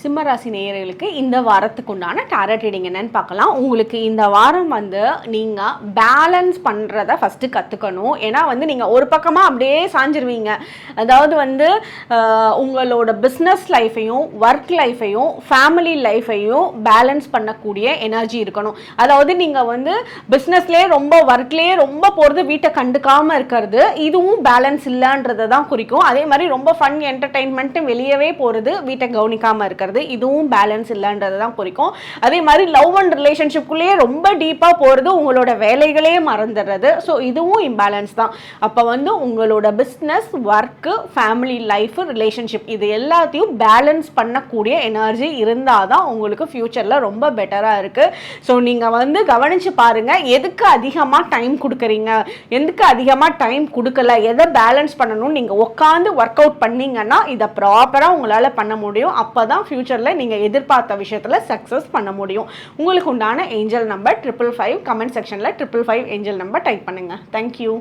சிம்மராசி நேயர்களுக்கு இந்த வாரத்துக்கு உண்டான டேரட் ரீடிங் என்னன்னு பார்க்கலாம். உங்களுக்கு இந்த வாரம் வந்து நீங்கள் பேலன்ஸ் பண்ணுறத ஃபஸ்ட்டு கற்றுக்கணும் ஏன்னா வந்து நீங்கள் ஒரு பக்கமாக அப்படியே சாஞ்சிருவீங்க. அதாவது வந்து உங்களோட பிஸ்னஸ் லைஃப்பையும் ஒர்க் லைஃப்பையும் ஃபேமிலி லைஃப்பையும் பேலன்ஸ் பண்ணக்கூடிய எனர்ஜி இருக்கணும். அதாவது நீங்கள் வந்து பிஸ்னஸ்லேயே ரொம்ப ஒர்க்லேயே ரொம்ப போகிறது வீட்டை கண்டுக்காமல் இருக்கிறது இதுவும் பேலன்ஸ் இல்லைன்றதை தான் குறிக்கும். அதே மாதிரி ரொம்ப ஃபன் என்டர்டைன்மெண்ட்டு வெளியவே போகிறது வீட்டை கவனிக்காமல் இருக்கிறது. இதுவும் பேலன்ஸ் இல்லைன்றதை தான் குறிக்கும். அதே மாதிரி லவ் அண்ட் ரிலேஷன்ஷிப்குள்ளேயே ரொம்ப டீப்பாக போகிறது உங்களோட வேலைகளே மறந்துடுறது. ஸோ இதுவும் இம்பேலன்ஸ் தான். அப்போ வந்து உங்களோட business work family life relationship இது எல்லாத்தையும் பேலன்ஸ் பண்ணக்கூடிய எனர்ஜி இருந்தால் தான் உங்களுக்கு ஃப்யூச்சரில் ரொம்ப பெட்டராக இருக்குது ஸோ நீங்கள் வந்து கவனித்து பாருங்கள் எதுக்கு அதிகமாக டைம் கொடுக்குறீங்க? எதுக்கு அதிகமாக டைம் கொடுக்கல? எதை பேலன்ஸ் பண்ணணும்னு நீங்கள் உட்காந்து ஒர்க் அவுட் பண்ணீங்கன்னா இதை ப்ராப்பராக உங்களால் பண்ண முடியும். அப்போ தான் ஃப்யூச்சரில் நீங்கள் எதிர்பார்த்த விஷயத்தில் சக்ஸஸ் பண்ண முடியும். உங்களுக்கு உண்டான angel number triple five comment செக்ஷனில் triple five angel number type பண்ணுங்கள் தேங்க்யூ